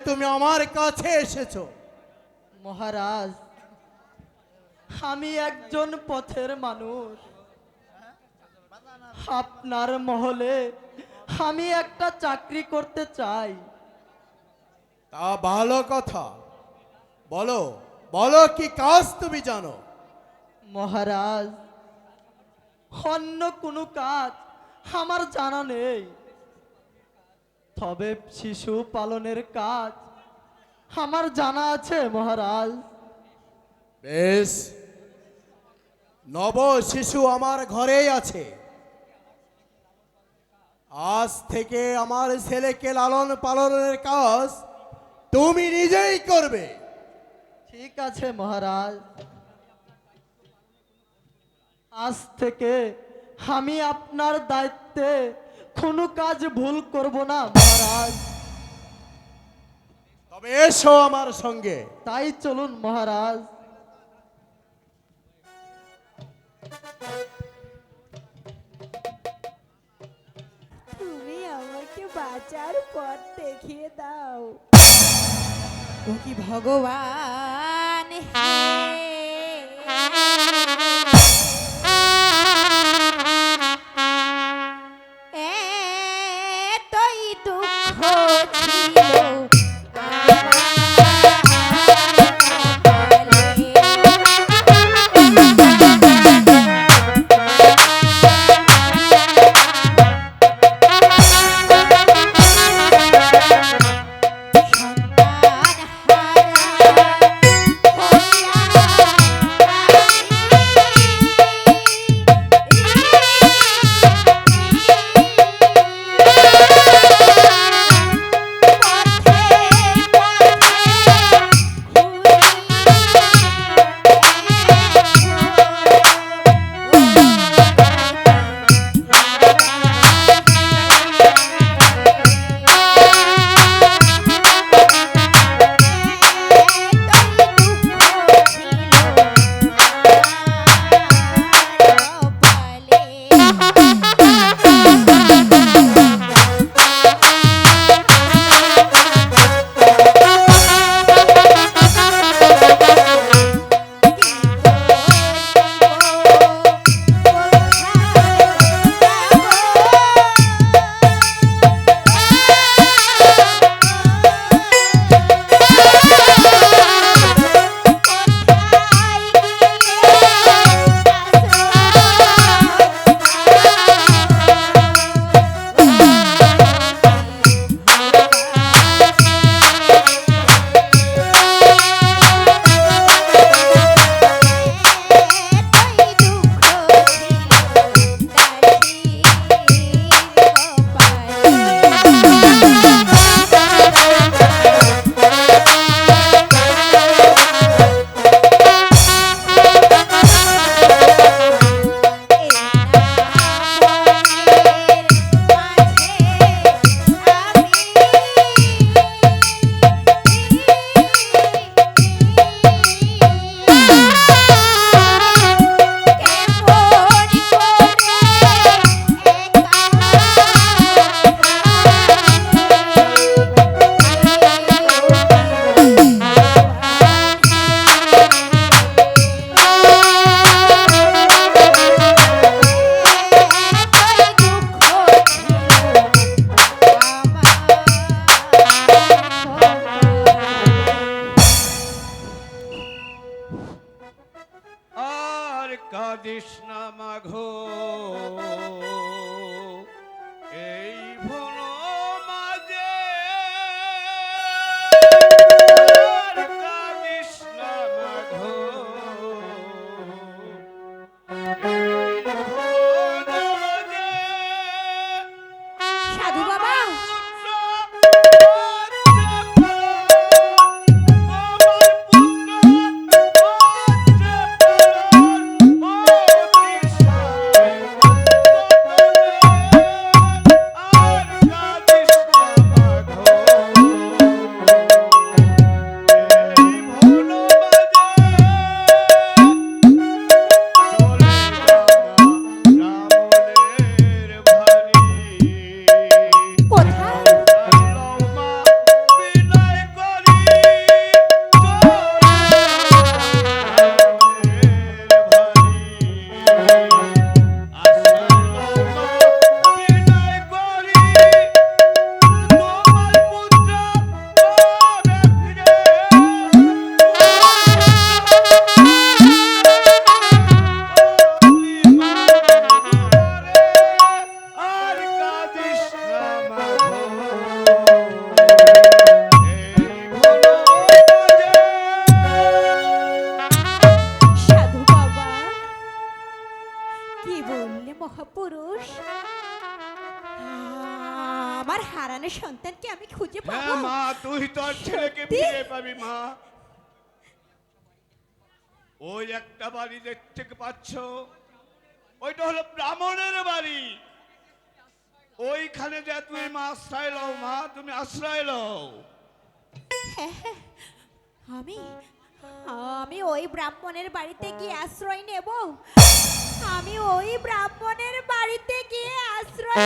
তুমি আমার কাছে এসেছ। মহারাজ আমি একজন পথের মানুষ। আপনার মহলে আমি একটা চাকরি করতে চাই। তা ভালো কথা। বলো বলো কি কাজ তুমি জানো? মহারাজ অন্য কোনো কাজ আমার জানা নেই। তবে শিশু পালনের কাজ আমার জানা আছে মহারাজ। বেশ। নব শিশু আমার ঘরেই আছে। আজ থেকে আমার ছেলেকে লালন পালনের কাজ তুমি নিজেই করবে। ঠিক আছে মহারাজ। আজ থেকে আমি আপনার দায়িত্বে কোনো কাজ ভুল করব না মহারাজ। তবে এসো আমার সঙ্গে। তাই চলুন মহারাজ। তুমি আমাকে বাঁচার পথ দেখিয়ে দাও। ও কি ভগবান হে? কাদিস না মাঘো কি বললে মহাপুরুষ আমার হারানো সন্তানকে আমি খুঁজে হ্যাঁ পাবো? মা তুই তোর ছেলেকে বিয়ে পাবি মা। ওই একটা বাড়ি দেখতে পাচ্ছ? ওইটা হলো ব্রাহ্মণের বাড়ি। ওইখানে যা তুমি মা আশ্রয় লও মা তুমি আশ্রয় লও। আমি আমি ওই ব্রাহ্মণের বাড়িতে গিয়ে আশ্রয় নেব? আমি ওই ব্রাহ্মণের বাড়িতে গিয়ে আশ্রয়